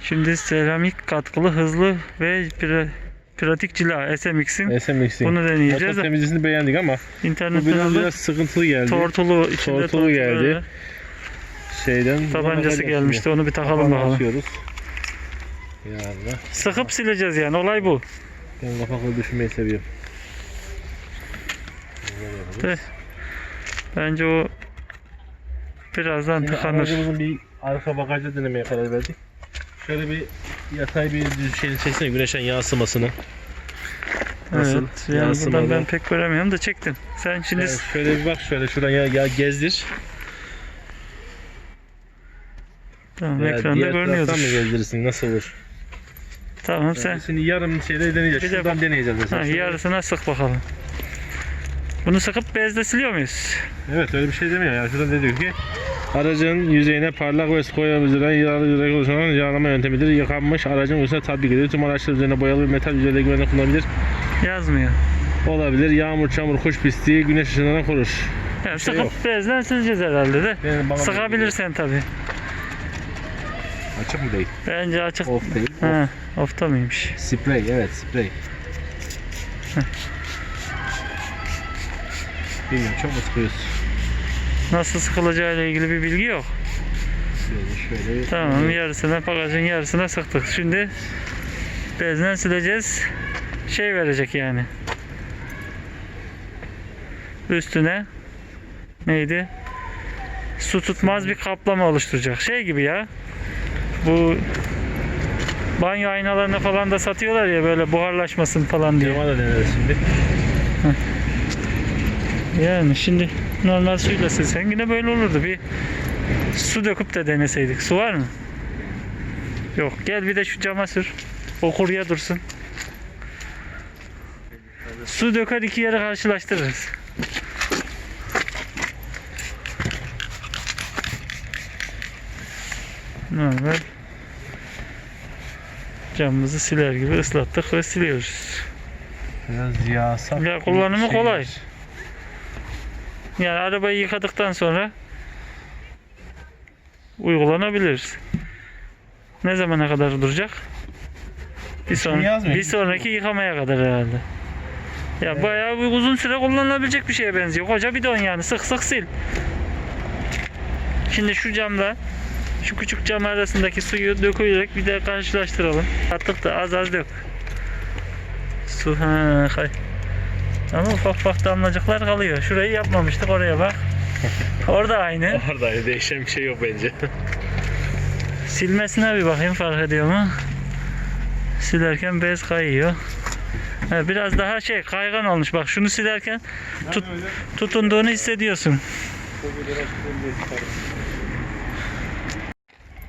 Şimdi seramik katkılı hızlı ve pra- pratik cila SMX'in SMX'in. bunu deneyeceğiz. Motor temizliğini beğendik ama bu İnternetten biraz, aldık. biraz sıkıntılı geldi. Tortulu içinde Tortulu tortulu geldi. böyle Şeyden. Tabancası gelmişti. Onu bir takalım Kapağını bakalım. Açıyoruz. Ya Allah. Sıkıp sileceğiz yani. Olay bu. Ben kapakları düşünmeyi seviyorum. De. Bence o birazdan Şimdi tıkanır. bir arka bagajda denemeye karar verdik. Şöyle bir yatay bir düz şeyini çeksene güneşten yansımasını. Nasıl? Evet. Yani Yansımalı. buradan ben pek göremiyorum da çektim. Sen şimdi Evet, şöyle bir bak şöyle şuradan ya, ya gezdir. tamam, Veya ekranda diğer görünüyordur. mı gezdirirsin nasıl olur? Tamam Sen... sen Şimdi yarım şeyde deneyeceğiz. Bir de Şuradan deneyeceğiz mesela. ha, yarısına sık bakalım. Bunu sıkıp bezle siliyor muyuz? Evet öyle bir şey demiyor yani şurada ne diyor ki Aracın yüzeyine parlak ve koyu üzerinden yağlı yüzey oluşturan yağlama yöntemidir. Yıkanmış aracın üstüne tatbik edilir. Tüm araçlar üzerine boyalı bir metal yüzeyle güvenle kullanılabilir. Yazmıyor. Olabilir. Yağmur, çamur, kuş pisliği, güneş ışınlarından korur. Yani şey sıkıp bezle sileceğiz herhalde de. Yani Sıkabilirsen tabi. Açık mı değil? Bence açık. Off değil. Ha, ofta mıymış? Sprey evet sprey. Bilmiyorum çok mu sıkıyoruz? Nasıl sıkılacağı ile ilgili bir bilgi yok. Şöyle şöyle. Tamam yarısına bagajın yarısına sıktık. Şimdi bezle sileceğiz. Şey verecek yani. Üstüne neydi? Su tutmaz bir kaplama oluşturacak. Şey gibi ya. Bu banyo aynalarını falan da satıyorlar ya böyle buharlaşmasın falan diye. Cama da deneriz şimdi. Yani şimdi normal suyla silsen yine böyle olurdu. Bir su döküp de deneseydik. Su var mı? Yok. Gel bir de şu cama sür. O kuruya dursun. Su döker iki yere karşılaştırırız. Normal camımızı siler gibi ıslattık ve siliyoruz. Biraz yağsak. Ya kullanımı kolay. Yani arabayı yıkadıktan sonra uygulanabilir. Ne zamana kadar duracak? Bir, son, bir sonraki yıkamaya kadar herhalde. Ya bayağı bir uzun süre kullanılabilecek bir şeye benziyor. Koca bidon yani sık sık sil. Şimdi şu camda şu küçük cam arasındaki suyu dökülerek bir de karşılaştıralım. Attık da az az dök. Su ha hay. Ama ufak ufak damlacıklar kalıyor. Şurayı yapmamıştık oraya bak. Orada aynı. Orada değişen bir şey yok bence. Silmesine bir bakayım fark ediyor mu? Silerken bez kayıyor. Ha, biraz daha şey kaygan olmuş. Bak şunu silerken tut, tutunduğunu hissediyorsun.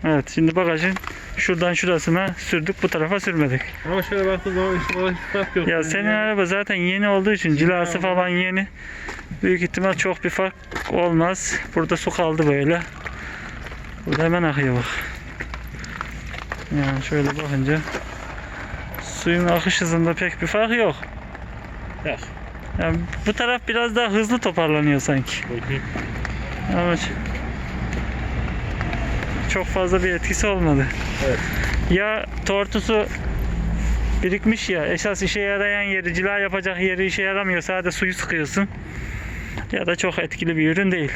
Evet şimdi bagajın şuradan şurasına sürdük bu tarafa sürmedik. Ama şöyle baktığın zaman işte orada yok. Ya senin araba zaten yeni olduğu için cilası falan yeni. Büyük ihtimal çok bir fark olmaz. Burada su kaldı böyle. Burada hemen akıyor bak. Yani şöyle bakınca suyun akış hızında pek bir fark yok. Yok. Yani bu taraf biraz daha hızlı toparlanıyor sanki. Ama ç- çok fazla bir etkisi olmadı. Evet. Ya tortusu birikmiş ya esas işe yarayan yeri cila yapacak yeri işe yaramıyor sadece suyu sıkıyorsun. Ya da çok etkili bir ürün değil.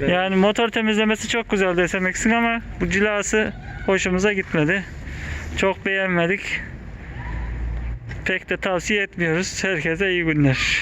Evet. Yani motor temizlemesi çok güzeldi SMX'in ama bu cilası hoşumuza gitmedi. Çok beğenmedik. Pek de tavsiye etmiyoruz. Herkese iyi günler.